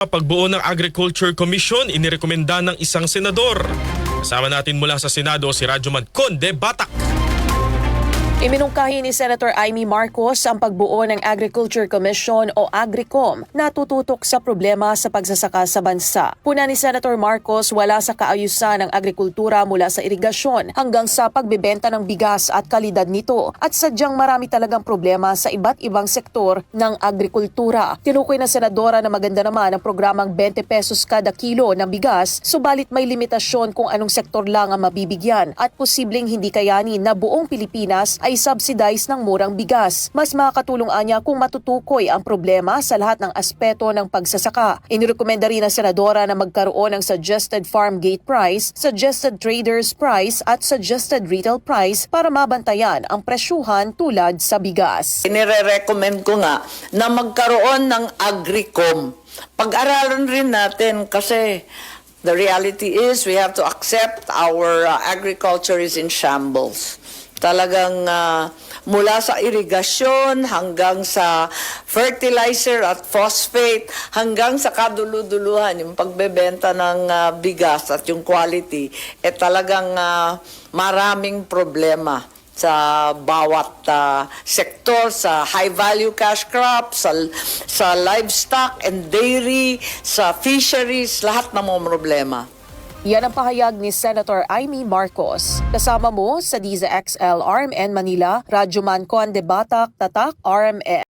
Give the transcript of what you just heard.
Pagbuo ng Agriculture Commission, inirekomenda ng isang senador. Kasama natin mula sa Senado si Radyoman Conde Batak. Iminungkahi ni Senator Amy Marcos ang pagbuo ng Agriculture Commission o Agricom na tututok sa problema sa pagsasaka sa bansa. Puna ni Senator Marcos wala sa kaayusan ng agrikultura mula sa irigasyon hanggang sa pagbebenta ng bigas at kalidad nito at sadyang marami talagang problema sa iba't ibang sektor ng agrikultura. Tinukoy ng senadora na maganda naman ang programang 20 pesos kada kilo ng bigas subalit may limitasyon kung anong sektor lang ang mabibigyan at posibleng hindi kayanin na buong Pilipinas ay subsidize ng murang bigas. Mas makakatulong anya kung matutukoy ang problema sa lahat ng aspeto ng pagsasaka. Inirekomenda rin ng senadora na magkaroon ng suggested farm gate price, suggested traders price at suggested retail price para mabantayan ang presyuhan tulad sa bigas. Inire-recommend ko nga na magkaroon ng agricom. Pag-aralan rin natin kasi the reality is we have to accept our uh, agriculture is in shambles. Talagang uh, mula sa irigasyon hanggang sa fertilizer at phosphate hanggang sa kaduluduluhan yung pagbebenta ng uh, bigas at yung quality eh talagang uh, maraming problema sa bawat ah, sektor sa high value cash crops sa sa livestock and dairy sa fisheries lahat ng mga problema Yan ang pahayag ni Senator Amy Marcos. Kasama mo sa DZXL RMN Manila, Radyo Man Conde Batak, Tatak, RMN.